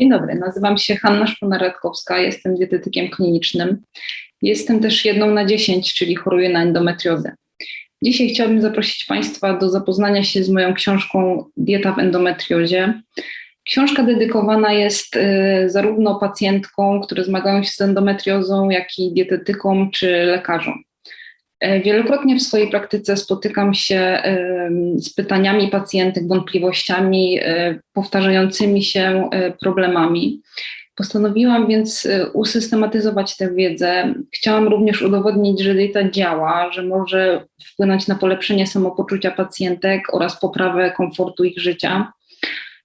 Dzień dobry, nazywam się Hanna Szpona-Radkowska, jestem dietetykiem klinicznym. Jestem też jedną na 10, czyli choruję na endometriozę. Dzisiaj chciałabym zaprosić Państwa do zapoznania się z moją książką Dieta w endometriozie. Książka dedykowana jest y, zarówno pacjentkom, które zmagają się z endometriozą, jak i dietetykom czy lekarzom. E, Wielokrotnie w swojej praktyce spotykam się z pytaniami pacjentek, wątpliwościami, e, powtarzającymi się e, problemami. Postanowiłam więc usystematyzować tę wiedzę. Chciałam również udowodnić, że dieta działa, że może wpłynąć na polepszenie samopoczucia pacjentek oraz poprawę komfortu ich życia.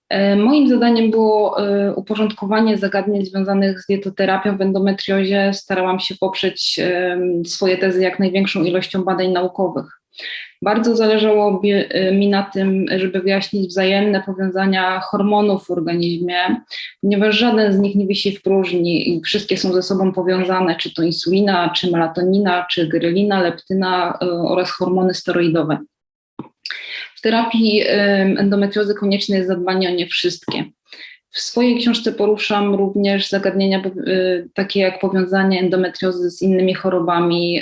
E, Moim zadaniem było e, uporządkowanie zagadnień związanych z dietoterapią w endometriozie. Starałam się poprzeć swoje tezy jak największą ilością badań naukowych. Bardzo zależało mi- e, mi na tym, żeby wyjaśnić wzajemne powiązania hormonów w organizmie, ponieważ żaden z nich nie wisi w próżni i wszystkie są ze sobą powiązane, czy to insulina, czy melatonina, czy grelina, leptyna oraz hormony steroidowe. Terapii endometriozy konieczne jest zadbanie o nie wszystkie. W swojej książce poruszam również zagadnienia y, takie jak powiązanie endometriozy z innymi chorobami,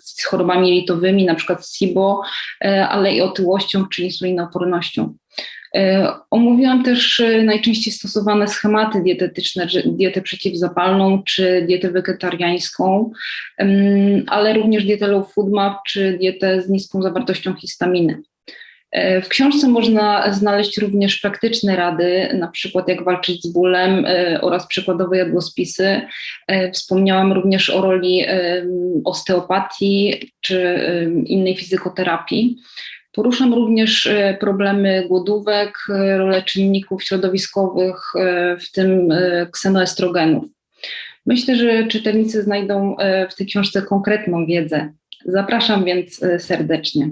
z chorobami jelitowymi, na przykład SIBO, e, ale i otyłością czy insulinoopornością. E, Omówiłam też e, najczęściej stosowane schematy dietetyczne, dietę przeciwzapalną czy dietę wegetariańską, ale również dietę low food map czy dietę z niską zawartością histaminy. E, W książce można znaleźć również praktyczne rady, na przykład jak walczyć z bólem e, oraz przykładowe jadłospisy. E, Wspomniałam również o roli osteopatii czy innej fizykoterapii. Poruszam również problemy głodówek, rolę czynników środowiskowych, w tym ksenoestrogenów. Myślę, że czytelnicy znajdą w tej książce konkretną wiedzę. Zapraszam więc serdecznie.